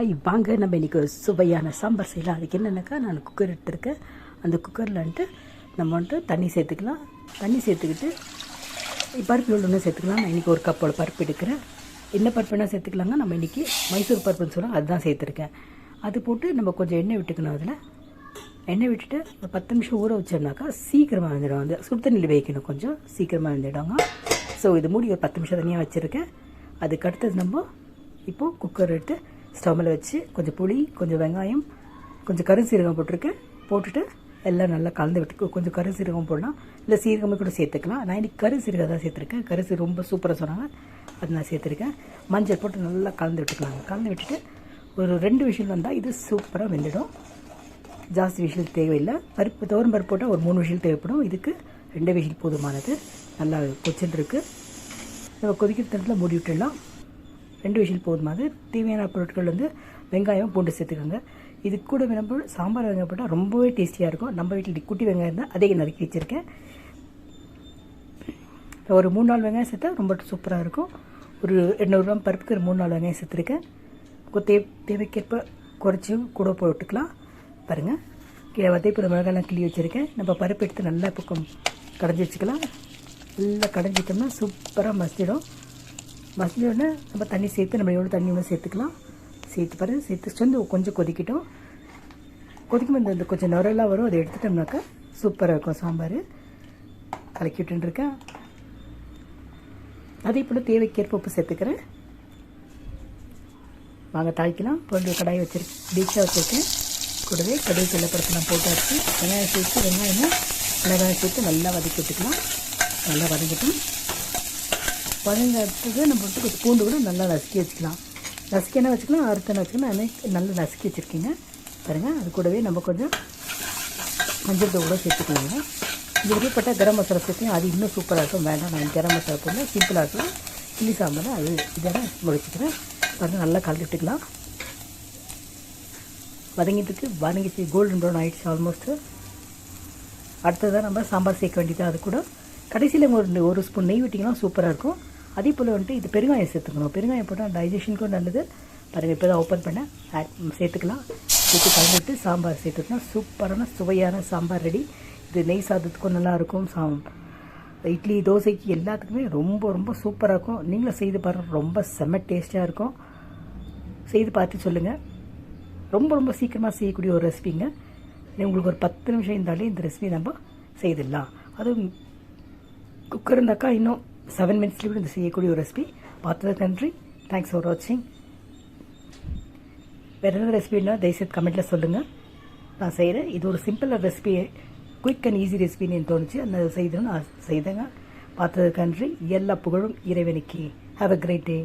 ஐ வாங்க நம்ம இன்றைக்கி ஒரு சுவையான சாம்பார் செய்யலாம். அதுக்கு என்னென்னாக்கா நான் குக்கர் எடுத்திருக்கேன். அந்த குக்கரில் வந்துட்டு நம்ம வந்துட்டு தண்ணி சேர்த்துக்கலாம். தண்ணி சேர்த்துக்கிட்டு பருப்பு ஒன்று சேர்த்துக்கலாம். நான் இன்றைக்கி ஒரு கப்போட பருப்பு எடுக்கிறேன். என்ன பருப்பு என்ன சேர்த்துக்கலாங்க நம்ம இன்றைக்கி மைசூர் பருப்புன்னு சொல்லுவோம். அதுதான் சேர்த்துருக்கேன். அது போட்டு நம்ம கொஞ்சம் எண்ணெய் விட்டுக்கணும் அதில். எண்ணெய் விட்டுட்டு ஒரு பத்து நிமிஷம் ஊற வச்சோம்னாக்கா சீக்கிரமாக வந்துடும் வந்து சுடு தண்ணியில் வைக்கணும் கொஞ்சம். சீக்கிரமாக வந்துடுவாங்க ஸோ இது மூடி ஒரு பத்து நிமிஷம் தனியாக வச்சுருக்கேன். அதுக்கு அடுத்தது நம்ம இப்போது குக்கர் எடுத்து ஸ்டவ்வில் வச்சு கொஞ்சம் புளி கொஞ்சம் வெங்காயம் கொஞ்சம் கருசீரகம் போட்டிருக்கேன் போட்டுட்டு எல்லாம் நல்லா கலந்து விட்டு கொஞ்சம் கருசீரகம் போடலாம். இல்லை சீரகமே கூட சேர்த்துக்கலாம். நான் இன்றைக்கி கருசீரகம் தான் சேர்த்துருக்கேன். கருசி ரொம்ப சூப்பராக சொன்னாங்க. அது நான் சேர்த்துருக்கேன். மஞ்சள் போட்டு நல்லா கலந்து விட்டுக்கலாங்க கலந்து விட்டுட்டு ஒரு ரெண்டு விஷயம் வந்தால் இது சூப்பராக வெந்துடும். ஜாஸ்தி விஷயம் தேவையில்லை. பருப்பு தோரம் பருப்பு போட்டால் ஒரு மூணு விஷயம் தேவைப்படும். இதுக்கு ரெண்டு விஷயம் போதுமானது. நல்லா கொச்சின்னு இருக்குது நம்ம கொதிக்கிற தரத்தில் மூடி விட்டுடலாம். ரெண்டு விஷயம் போதுமானது தேவையான பொருட்கள் வந்து வெங்காயம் பூண்டு சேர்த்துக்கோங்க. இது கூட நம்ம சாம்பார் வெங்காயம் போட்டால் ரொம்பவே டேஸ்டியாக இருக்கும். நம்ம வீட்டில் குட்டி வெங்காயம் தான் அதே நறுக்கி வச்சுருக்கேன். ஒரு மூணு நாலு வெங்காயம் சேர்த்தா ரொம்ப சூப்பராக இருக்கும். ஒரு எண்ணூறு கிராம் பருப்புக்கு ஒரு மூணு நாலு வெங்காயம் சேர்த்துருக்கேன். தே தேவைக்கேற்ப குறைச்சும் கூட போட்டுக்கலாம். பாருங்கள் கீழே வதைப்பு மிளகாலாம் கிள்ளி வச்சுருக்கேன். நம்ம பருப்பு எடுத்து நல்லா பக்கம் கடைஞ்சி வச்சுக்கலாம். நல்லா கடைஞ்சிட்டோம்னா சூப்பராக மசிடும் மசிஞ்சோடனே நம்ம தண்ணி சேர்த்து நம்ம எவ்வளோ தண்ணி ஒன்று சேர்த்துக்கலாம். சேர்த்து பாருங்கள் சேர்த்து வந்து கொஞ்சம் கொதிக்கட்டும். கொதிக்கும் இந்த இந்த கொஞ்சம் நுரெல்லாம் வரும். அதை எடுத்துட்டோம்னாக்கா சூப்பராக இருக்கும் சாம்பார். கலக்கி விட்டுருக்கேன் அதே போல் தேவைக்கேற்ப உப்பு சேர்த்துக்கிறேன். வாங்க தாய்க்கலாம் பொருள் கடாய் வச்சுருக்கேன். டீச்சாக வச்சுருக்கேன். கூடவே கடுகு கடலைப்பருப்புலாம் போட்டாச்சு. வெங்காயம் சேர்த்து வெங்காயமும் மிளகாயம் சேர்த்து நல்லா வதக்கி விட்டுக்கலாம். நல்லா வதங்கிட்டோம். வதங்கிறதுக்கு நம்ம வந்து கொஞ்சம் பூண்டு கூட நல்லா நசுக்கி வச்சுக்கலாம். நசுக்கினா வச்சுக்கலாம்? அறுத்தனை வச்சுக்கலாம்? அதுமாதிரி நல்லா நசுக்கி வச்சுருக்கீங்க. பாருங்கள் அது கூடவே நம்ம கொஞ்சம் மஞ்சள் தூள் கூட சேர்த்துக்கலாங்க. இது விருப்பப்பட்ட கரம் மசாலா சேர்த்து அது இன்னும் சூப்பராக இருக்கும். வேண்டாம் நான் கரம் மசாலா போடல. சிம்பிளாக இருக்கும். சில்லி சாம்பார் அது. இதெல்லாம் முடிச்சுக்கிறேன் பாருங்கள் நல்லா கலந்துட்டுக்கலாம் வதங்கிட்டுக்கு வதங்கிச்சு கோல்டன் ப்ரௌன் ஆகிடுச்சு ஆல்மோஸ்ட்டு அடுத்ததாக நம்ம சாம்பார் சேர்க்க வேண்டியது அது கூட. கடைசியில் ஒரு ஒரு ஸ்பூன் நெய் விட்டிங்கன்னா சூப்பராக இருக்கும். அதே போல் வந்துட்டு இது பெருங்காயம் சேர்த்துக்கணும். பெருங்காயம் போட்டால் டைஜஷனுக்கும் நல்லது. பாருங்கள் இப்போ தான் ஓப்பன் பண்ண ஆட் சேர்த்துக்கலாம். சேர்த்து கலந்துட்டு சாம்பார் சேர்த்துக்கலாம் சூப்பரான சுவையான சாம்பார் ரெடி. இது நெய் சாதத்துக்கும் நல்லாயிருக்கும். சா இட்லி தோசைக்கு எல்லாத்துக்குமே ரொம்ப ரொம்ப சூப்பராக இருக்கும். நீங்களும் செய்து பாருங்கள் ரொம்ப செம்ம டேஸ்ட்டாக இருக்கும். செய்து பார்த்து சொல்லுங்கள் ரொம்ப ரொம்ப சீக்கிரமாக செய்யக்கூடிய ஒரு ரெசிபிங்க. உங்களுக்கு ஒரு பத்து நிமிஷம் இருந்தாலே இந்த ரெசிபி நம்ம செய்திடலாம். அதுவும் குக்கர் இருந்தாக்கா இன்னும் செவன் மினிட்ஸ்லேயும் இந்த செய்யக்கூடிய ஒரு ரெசிபி பார்த்ததுக்கு நன்றி. தேங்க்ஸ் ஃபார் வாட்சிங் வேறு எதாவது ரெசிபின்னா தயவுசெய்து கமெண்ட்டில் சொல்லுங்கள் நான் செய்கிறேன் இது ஒரு சிம்பிளாக ரெசிபி குயிக் அண்ட் ஈஸி ரெசிபின்னு எனக்கு தோணுச்சு. அந்த செய்தோன்னு நான் செய்தேங்க. பார்த்ததுக்கு நன்றி. எல்லா புகழும் இறைவனுக்கு. Have a great day